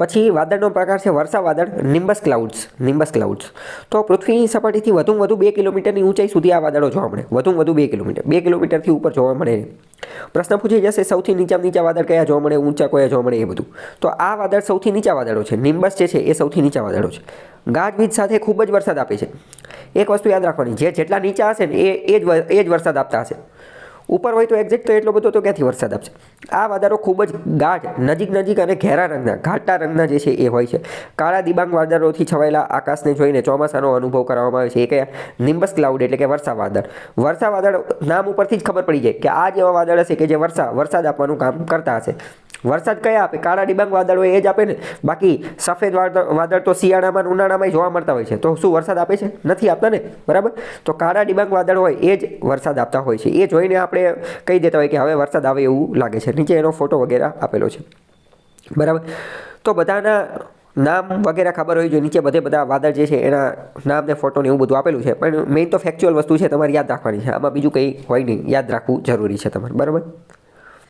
પછી વાદળનો પ્રકાર છે વર્ષા વાદળ નિમ્બસ ક્લાઉડ્સ નિમ્બસ ક્લાઉડ્સ તો પૃથ્વીની સપાટીથી વધુમાં વધુ બે કિલોમીટરની ઊંચાઈ સુધી આ વાદળો જોવા મળે. વધુમાં વધુ બે કિલોમીટર. બે કિલોમીટરથી ઉપર જોવા મળે. પ્રશ્ન પૂછી જશે સૌથી નીચા નીચા વાદળ કયા જોવા મળે, ઊંચા કયા જોવા મળે એ બધું. તો આ વાદળ સૌથી નીચા વાદળો છે. નિમ્બસ જે છે એ સૌથી નીચા વાદળો છે. ગાજવીજ સાથે ખૂબ જ વરસાદ આપે છે. એક વસ્તુ યાદ રાખવાની, જે જેટલા નીચા હશે ને એ એ જ એ જ વરસાદ આપતા હશે. ઉપર હોય તો એક્ઝેક્ટ તો એટલો બધો તો ક્યાંથી વરસાદ આપશે? આ વાદળો ખૂબ જ ગાઢ, નજીક નજીક અને ઘેરા રંગના, ઘાટા રંગના જે છે એ હોય છે. કાળા દિબાંગ વાદળોથી છવાયેલા આકાશને જોઈને ચોમાસાનો અનુભવ કરાવવામાં આવે છે. એ કયા? નિમ્બસ ક્લાઉડ એટલે કે વર્ષા વાદળ. વર્ષા વાદળ નામ ઉપરથી જ ખબર પડી જાય કે આ જ એવા વાદળ હશે કે જે વર્ષા, વરસાદ આપવાનું કામ કરતા હશે. વરસાદ કયા આપે? કાળા ડિબાંગ વાદળો એ જ આપે ને? બાકી સફેદ વાદળ તો શિયાળામાં ઉનાળામાં જોવા મળતા હોય છે. તો શું વરસાદ આપે છે? નથી આપતા ને? બરાબર? તો કાળા ડિબાંગ વાદળ હોય એ જ વરસાદ આપતા હોય છે. એ જોઈને આપણે કહી દેતા હોય કે હવે વરસાદ આવે એવું લાગે છે. નીચે એનો ફોટો વગેરે આપેલો છે. બરાબર? તો બધાના નામ વગેરે ખબર હોય જોઈએ. નીચે બધે બધા વાદળ જે છે એના નામ ને ફોટો એવું બધું આપેલું છે. પણ મેઇન તો ફેક્ચ્યુઅલ વસ્તુ છે, તમારે યાદ રાખવાની છે. આમાં બીજું કંઈ હોય નહીં. યાદ રાખવું જરૂરી છે તમારે. બરાબર?